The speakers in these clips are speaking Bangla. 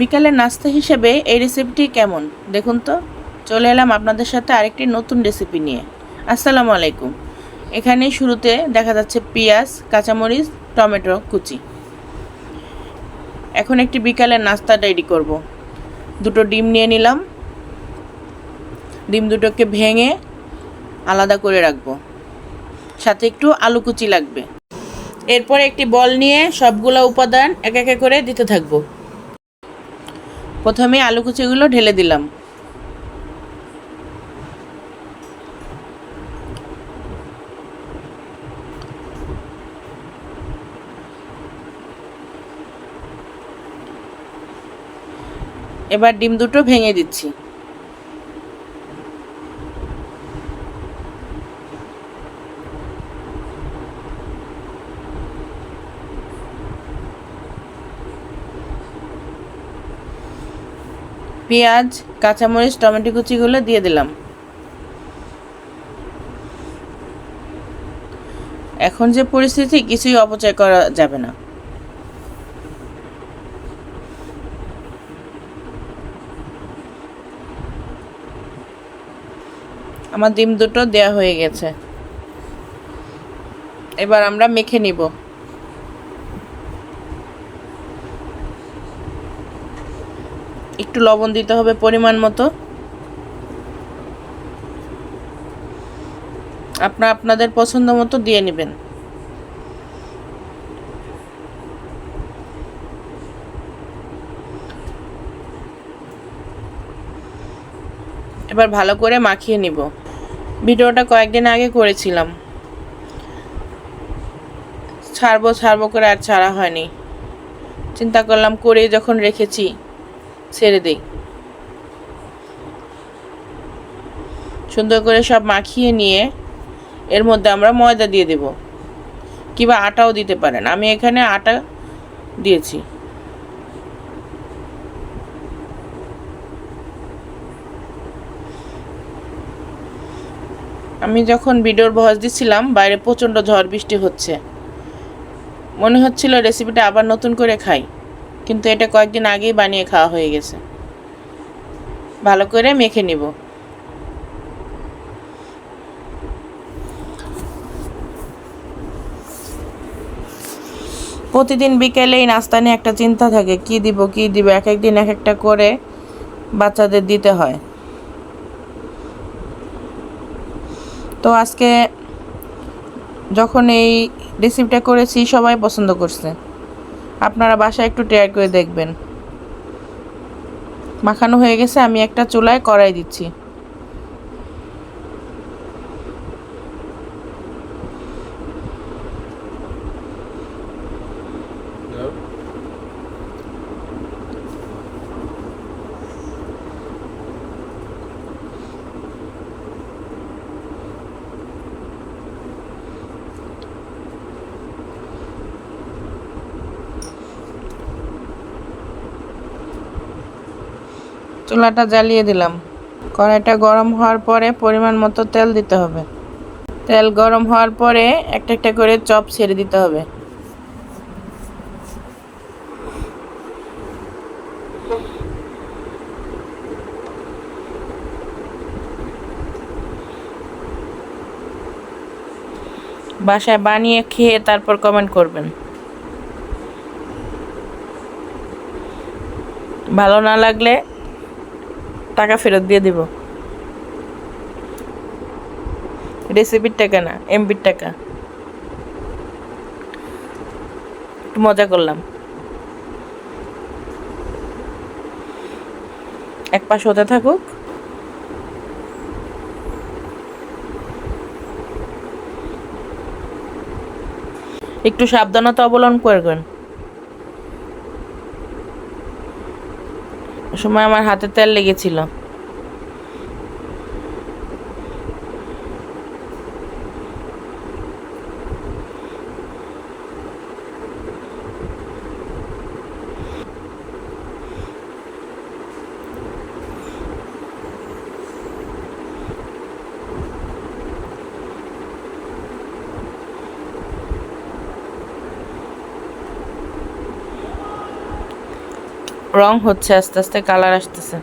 বিকালের নাস্তা হিসেবে এই রেসিপিটি কেমন? দেখুন তো। চলে এলাম আপনাদের সাথে আরেকটি নতুন রেসিপি নিয়ে। আসসালামু আলাইকুম। এখানে শুরুতে দেখা যাচ্ছে পেঁয়াজ, কাঁচামরিচ, টমেটো, কুচি। এখন একটি বিকালের নাস্তা রেডি করব। দুটো ডিম নিয়ে নিলাম। ডিম দুটোকে ভেঙে আলাদা করে রাখব। সাথে একটু আলু কুচি লাগবে। এরপর একটি বল নিয়ে সবগুলো উপাদান এক একে করে দিতে থাকব। প্রথমে আলু কুচিগুলো ঢেলে দিলাম। এবার ডিম দুটো ভেঙে দিচ্ছি। পেঁয়াজ, কাঁচামরিচ, টমেটো কুচিগুলো দিয়ে দিলাম। এখন যে পরিস্থিতি, কিছুই অপচয় করা যাবে না। আমার ডিম দুটো দেয়া হয়ে গেছে। এবার আমরা মেখে নিব। একটু লবণ দিতে হবে পরিমাণ মতো। আপনার আপনাদের পছন্দ মতো দিয়ে নেবেন। এবার ভালো করে মাখিয়ে নিব। ভিডিওটা কয়েকদিন আগে করেছিলাম। ছাড়বো ছাড়বো করে আর ছাড়া হয়নি। চিন্তা করলাম করে যখন রেখেছি। ছেড়ে দেই। সুন্দর করে সব মাখিয়ে নিয়ে এর মধ্যে আমরা ময়দা দিয়ে দেব। কিংবা আটাও দিতে পারেন। আমি এখানে আটা দিয়েছি। আমি যখন ভিডিওর ভয়েস দিচ্ছিলাম বাইরে প্রচণ্ড ঝড় বৃষ্টি হচ্ছে। মনে হচ্ছিল রেসিপিটা আবার নতুন করে খাই। কিন্তু এটা কয়েকদিন আগেই বানিয়ে খাওয়া হয়ে গেছে। ভালো করে মেখে নিব। প্রতিদিন বিকেলেই নাস্তা নিয়ে একটা চিন্তা থাকে, কি দিব কি দিব? এক একদিন এক একটা করে বাচ্চাদের দিতে হয়। তো আজকে যখন এই রেসিপিটা করেছি, সবাই পছন্দ করছে। আপনারা বাসায় একটু ট্রাই করে দেখবেন। মাখানো হয়ে গেছে আমি একটা চুলায় কড়াই দিচ্ছি। চুলাটা জ্বালিয়ে দিলাম। কড়াইটা গরম হওয়ার পরে পরিমাণ মতো তেল দিতে হবে। তেল গরম হওয়ার পরে একটা একটা করে চপ ছেড়ে দিতে হবে। বাসায় বানিয়ে খেয়ে তারপর কমেন্ট করবেন। ভালো না লাগলে টাকা ফেরত দিয়ে দিব। রেসিপির টাকা না এমবির টাকা। একটু মজা করলাম। এক পাশ হতে থাকুক। একটু সাবধানতা অবলম্বন করবেন। সময় আমার হাতে তেল লেগেছিল। রং হচ্ছে আস্তে আস্তে কালার আসতেছে।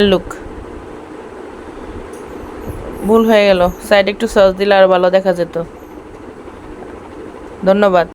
লুক ভুল হয়ে গেল। সাইড একটু সস দিলে আর ভালো দেখা যেত। ধন্যবাদ।